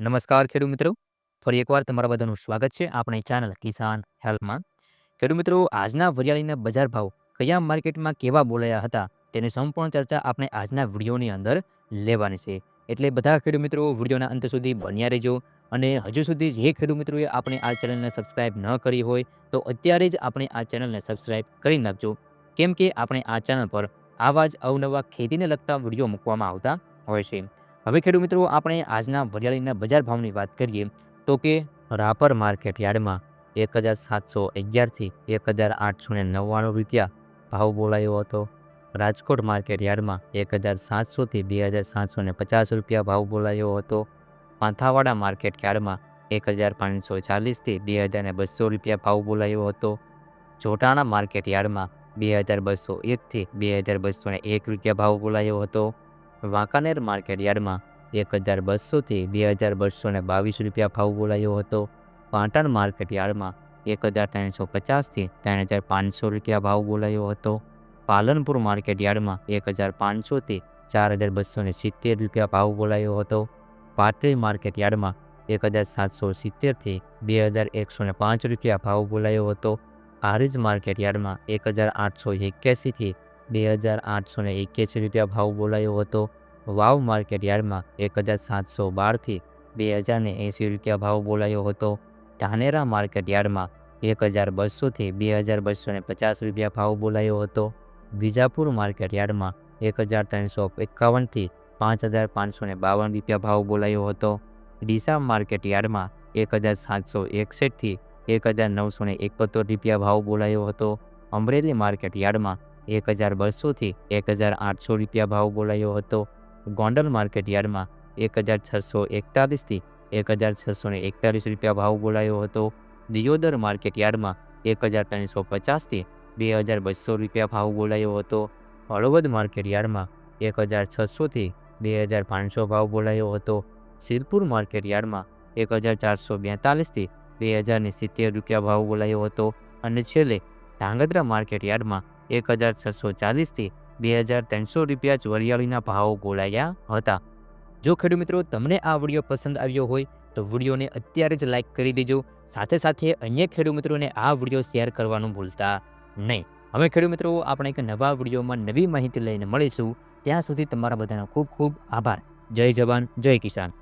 નમસ્કાર ખેડૂત મિત્રો. ફરી એકવાર તમારા બધાનું સ્વાગત છે આપણી ચેનલ કિસાન હેલ્પમાં ખેડૂત મિત્રો, આજના વરિયાળીના બજાર ભાવ કયા માર્કેટમાં કેવા બોલાયા હતા તેની સંપૂર્ણ ચર્ચા આપણે આજના વિડીયોની અંદર લેવાની છે. એટલે બધા ખેડૂત મિત્રો, વિડીયોના અંત સુધી બન્યા રહેજો અને હજુ સુધી જે ખેડૂત મિત્રોએ આપણે આ ચેનલને સબસ્ક્રાઇબ ન કરી હોય તો અત્યારે જ આપણે આ ચેનલને સબસ્ક્રાઇબ કરી નાખજો. કેમ કે આપણે આ ચેનલ પર આવા જ અવનવા ખેતીને લગતા વીડિયો મૂકવામાં આવતા હોય છે. હવે ખેડૂત મિત્રો, આપણે આજના વરિયાળીના બજાર ભાવની વાત કરીએ તો કે રાપર માર્કેટ યાર્ડમાં એક હજાર સાતસો અગિયારથી એક હજાર આઠસો ને નવ્વાણું રૂપિયા ભાવ બોલાયો હતો. રાજકોટ માર્કેટ યાર્ડમાં એક હજાર સાતસોથી બે હજાર સાતસો ને પચાસ રૂપિયા ભાવ બોલાયો હતો. પાંથાવાડા માર્કેટ યાર્ડમાં એક હજાર પાંચસો ચાલીસથી બે હજાર ને બસો રૂપિયા ભાવ બોલાયો હતો. જોટાણા માર્કેટ યાર્ડમાં બે હજાર બસો એકથી બે હજાર બસો ને એક રૂપિયા ભાવ બોલાયો હતો. વાંકાનેર માર્કેટ યાર્ડમાં એક હજાર બસોથી બે હજાર બસો ને બાવીસ રૂપિયા ભાવ બોલાયો હતો. પાટણ માર્કેટ યાર્ડમાં એક હજાર ત્રણસો પચાસથી ત્રણ હજાર પાંચસો રૂપિયા ભાવ બોલાયો હતો. પાલનપુર માર્કેટ યાર્ડમાં એક હજાર પાંચસોથી ચાર હજાર બસો ને સિત્તેર રૂપિયા ભાવ બોલાયો હતો. પાટડી માર્કેટ યાર્ડમાં એક હજાર સાતસો સિત્તેરથી બે હજાર એકસો ને પાંચ રૂપિયા ભાવ બોલાયો હતો. આરીજ માર્કેટ યાર્ડમાં એક હજાર આઠસો એક્યાસીથી બે હજાર આઠસો ને એક્યાસી રૂપિયા ભાવ બોલાયો હતો. વાવ માર્કેટ યાર્ડમાં એક હજાર સાતસો બારથી બે હજાર ને એંસી રૂપિયા ભાવ બોલાયો હતો. ધાનેરા માર્કેટ યાર્ડમાં એક હજાર બસોથી બે હજાર બસો ને પચાસ રૂપિયા ભાવ બોલાયો હતો. વિજાપુર માર્કેટ યાર્ડમાં એક હજાર ત્રણસો એકાવનથી પાંચ હજાર પાંચસો ને બાવન રૂપિયા ભાવ બોલાયો હતો. ડીસા માર્કેટ યાર્ડમાં એક હજાર સાતસો એકસઠથી એક હજાર નવસો ને એકોતેર રૂપિયા ભાવ બોલાયો હતો. અમરેલી માર્કેટ યાર્ડમાં એક હજાર બસોથી એક હજાર આઠસો રૂપિયા ભાવ બોલાયો હતો. ગોંડલ માર્કેટ યાર્ડમાં એક હજાર છસો એકતાલીસથી એક હજાર છસો એકતાલીસ રૂપિયા ભાવ બોલાયો હતો. દિયોદર માર્કેટ યાર્ડમાં એક હજાર ત્રણસો પચાસથી બે હજાર બસો રૂપિયા ભાવ બોલાયો હતો. હળવદ માર્કેટ યાર્ડમાં એક હજાર છસોથી બે હજાર પાંચસો ભાવ બોલાયો હતો. સિરપુર માર્કેટ યાર્ડમાં એક હજાર ચારસો બેતાલીસથી બે હજારને સિત્તેર રૂપિયા ભાવ બોલાયો હતો. અને છેલ્લે ધાંગધ્રા માર્કેટ યાર્ડમાં એક હજાર છસો ચાલીસથી બે હજાર ત્રણસો રૂપિયા જ વરિયાળીના ભાવો ગોળાયા હતા. જો ખેડૂત મિત્રો તમને આ વીડિયો પસંદ આવ્યો હોય, તો વિડીયોને અત્યારે જ લાઇક કરી દેજો. સાથે સાથે અન્ય ખેડૂત મિત્રોને આ વીડિયો શેર કરવાનું ભૂલતા નહીં. હવે ખેડૂત મિત્રો, આપણે એક નવા વિડીયોમાં નવી માહિતી લઈને મળીશું. ત્યાં સુધી તમારા બધાનો ખૂબ ખૂબ આભાર. જય જવાન, જય કિસાન.